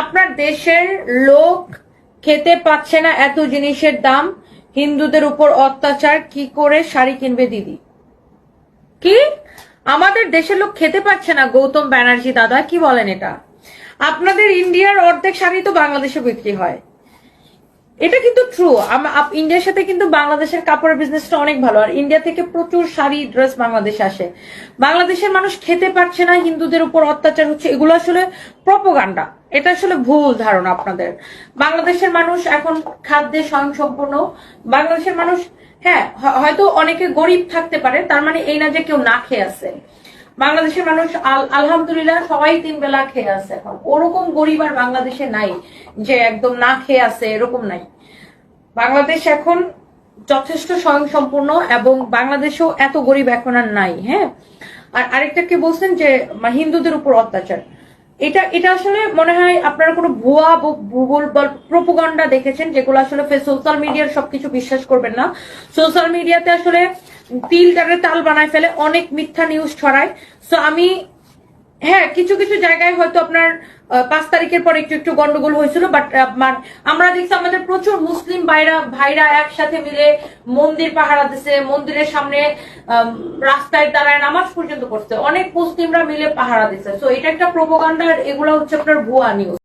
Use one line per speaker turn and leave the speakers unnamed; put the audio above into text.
আপনার দেশের লোক খেতে পাচ্ছে না এত জিনিসের দাম। হিন্দুদের উপর অত্যাচার, কি করে শাড়ি কিনবে দিদি? কি? আমাদের দেশের লোক খেতে পাচ্ছে না, গৌতম ব্যানার্জি দাদা, কি বলেন এটা? আপনাদের ইন্ডিয়ার অর্ধেক শাড়ি তো বাংলাদেশে বিক্রি হয়। এটা কিন্তু ট্রু ইন্ডিয়ার সাথে কিন্তু বাংলাদেশের কাপড়ের বিজনেসটা অনেক ভালো। আর ইন্ডিয়া থেকে প্রচুর শাড়ি ড্রেস বাংলাদেশে আসে। বাংলাদেশের মানুষ খেতে পারছে না, হিন্দুদের উপর অত্যাচার হচ্ছে। এগুলো আসলে প্রপোগান্ডা এটা আসলে ভুল ধারণা আপনাদের। বাংলাদেশের মানুষ এখন খাদ্যে স্বয়ংসম্পূর্ণ। বাংলাদেশের মানুষ হ্যাঁ হয়তো অনেকে গরিব থাকতে পারে, তার মানে এই না যে কেউ না খেয়ে আছে। বাংলাদেশের মানুষ আল- আলহামদুলিল্লাহ সবাই তিন বেলা খেয়ে আছে এখন। ওরকম গরিব আর বাংলাদেশে নাই যে একদম না খেয়ে আছে, এরকম নাই। বাংলাদেশ এখন যথেষ্ট স্বয়ংসম্পূর্ণ এবং বাংলাদেশেও এত গরিব এখন আর নাই হ্যাঁ? আর আরেকটা কি বলছেন যে হিন্দুদের উপর অত্যাচার। এটা এটা আসলে মনে হয় আপনারা কোনো ভুয়া ভূগোল প্রোপাগান্ডা দেখেছেন, যেগুলো আসলে সোশ্যাল মিডিয়ার সবকিছু বিশ্বাস করবেন না। সোশ্যাল মিডিয়াতে আসলে তিল কাটে তাল বানায় ফেলে, অনেক মিথ্যা নিউজ ছড়ায়। সো আমি হ্যাঁ কিছু কিছু জায়গায় হয়তো আপনার পাঁচ তারিখের পর একটু একটু গন্ডগোল হয়েছিল বাট আমরা দেখছি আমাদের প্রচুর মুসলিম ভাইরা ভাইরা একসাথে মিলে মন্দির পাহারা দিছে, মন্দিরের সামনে রাস্তায় দাঁড়ায় নামাজ পর্যন্ত করছে অনেক মুসলিমরা মিলে পাহারা দিছে। তো এটা একটা প্রোপাগান্ডা এগুলো হচ্ছে আপনার ভুয়া নিউজ